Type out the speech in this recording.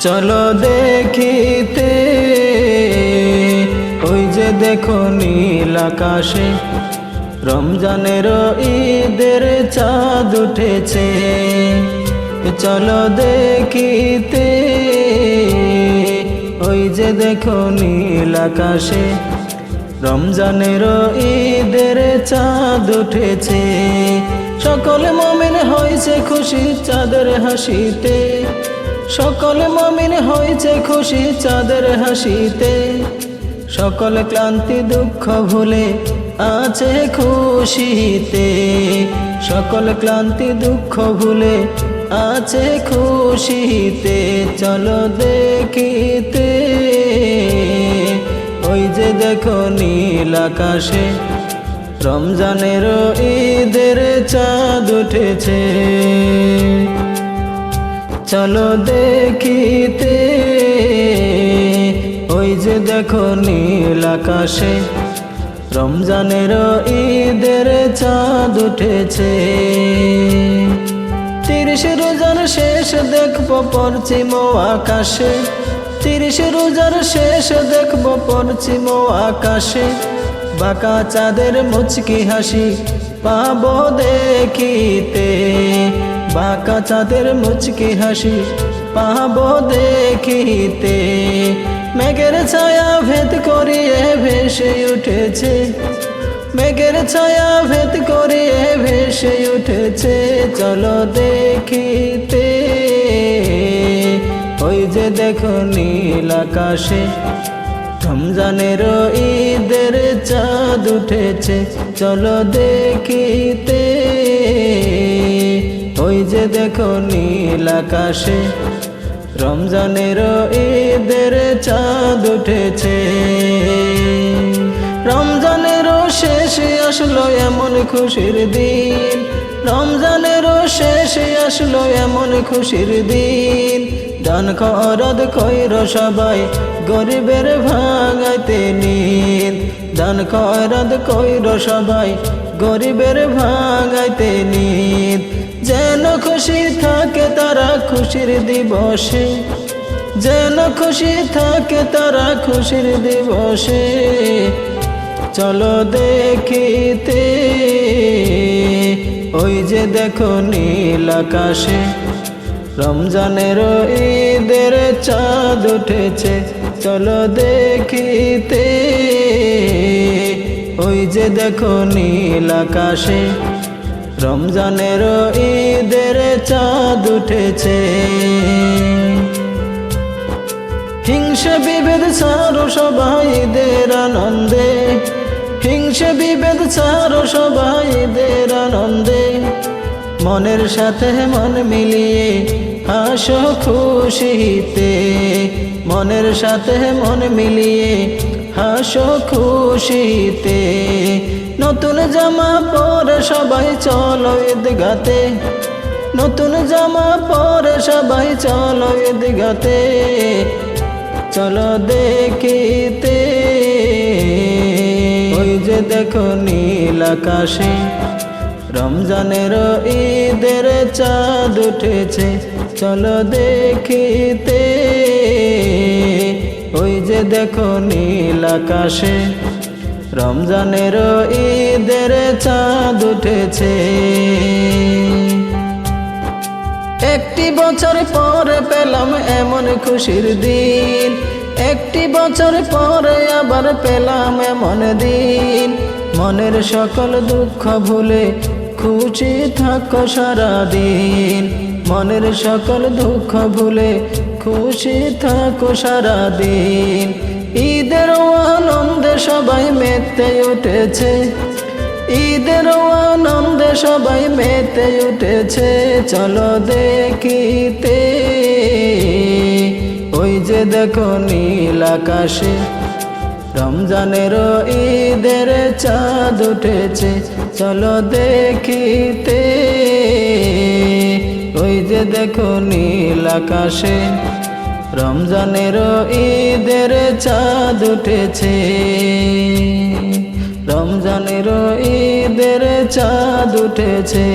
চলো দেখিতে। ওই যে দেখো নীল আকাশে, রমজানের ঈদের চাঁদ উঠেছে। চলো দেখিতে। ওই যে দেখো নীল আকাশে, রমজানের ঈদের চাঁদ উঠেছে। সকল মমিন হয়েছে খুশি চাঁদের হাসিতে। সকল মমিন হয়েছে খুশি চাঁদের হাসিতে। সকল ক্লান্তি দুঃখ ভুলে আছে খুশিতে। সকল ক্লান্তি দুঃখ ভুলে আছে খুশিতে। চলো দেখিতে। ওই যে দেখো নীল আকাশে রমজানের ঈদের চাঁদ উঠেছে। চলো দেখিতে। ওই যে দেখো নীল আকাশে, রমজানের ঈদের চাঁদ উঠেছে। তিরিশ রোজার শেষ দেখব পশ্চিম আকাশে। তিরিশ রোজার শেষ দেখব পশ্চিম আকাশে। বাঁকা চাঁদের মুচকি হাসি পাবো দেখিতে। বাঁকা চাঁদের মুচকি হাসি পাবো দেখিতে। মেঘের ছায়া ভেদ করিয়ে ভেসে উঠেছে। মেঘের ছায়া ভেদ করিয়ে ভেসে উঠেছে, চলো দেখিতে। ওই যে দেখো নীল আকাশে রমজানের ঈদের চাঁদ উঠেছে, চলো দেখিতে। ওই যে দেখো নীল আকাশে, রমজানের ঈদের চাঁদ উঠেছে। রমজানেরও শেষে আসলো এমন খুশির দিন। রমজানেরও শেষে আসলো এমন খুশির দিন। দান খরদ কইর সবাই গরিবের ভাঙাইতে নিন। দান খরদ কইর সবাই গরিবের ভাঙাইতে নিন। যেন খুশি থাকে তারা খুশির দিবসে। যেন খুশি থাকে তারা খুশির দিবসে। চলো দেখিতে ওই যে দেখো নীল আকাশে। রমজানের ঈদের চাঁদ উঠেছে। চলো দেখিতে ওই যে দেখো নীল আকাশে। রমজানের ঈদের চাঁদ উঠেছে। হিংসে বিভেদ ছাড়ো সবাই ঈদের আনন্দে। হিংসে বিভেদ ছাড়ো সবাই ঈদের আনন্দে। মনের সাথে মন মিলিয়ে হাসো খুশিতে মনের সাথে মন মিলিয়ে হাসো খুশিতে নতুন জামা পরে সবাই চলো ঈদগাতে। নতুন জামা পরে সবাই চলো ঈদগাতে। চলো দেখিতে। ওই যে দেখো নীল আকাশে রমজানের ঈদের চাঁদ উঠেছে। চলো দেখিতে। ওই যে দেখো নীল আকাশে রমজানের ঈদের চাঁদ উঠেছে। একটি বছর পরে পেলাম এমন খুশির দিন। একটি বছর পরে আবার পেলাম এমন দিন। মনের সকল দুঃখ ভুলে খুশি থাকো সারাদিন। মনের সকল দুঃখ ভুলে খুশি থাকো সারাদিন। ঈদের আনন্দে সবাই মেতে উঠেছে। ঈদের আনন্দে সবাই মেতে উঠেছে। চলো দেখিতে, ওই যে দেখো নীল আকাশে রমজানের ঈদের চাঁদ উঠেছে। চলো দেখিতে, ওই যে দেখো নীল আকাশে রমজানের ঈদের চাঁদ উঠেছে। রমজানের ঈদের চাঁদ উঠেছে।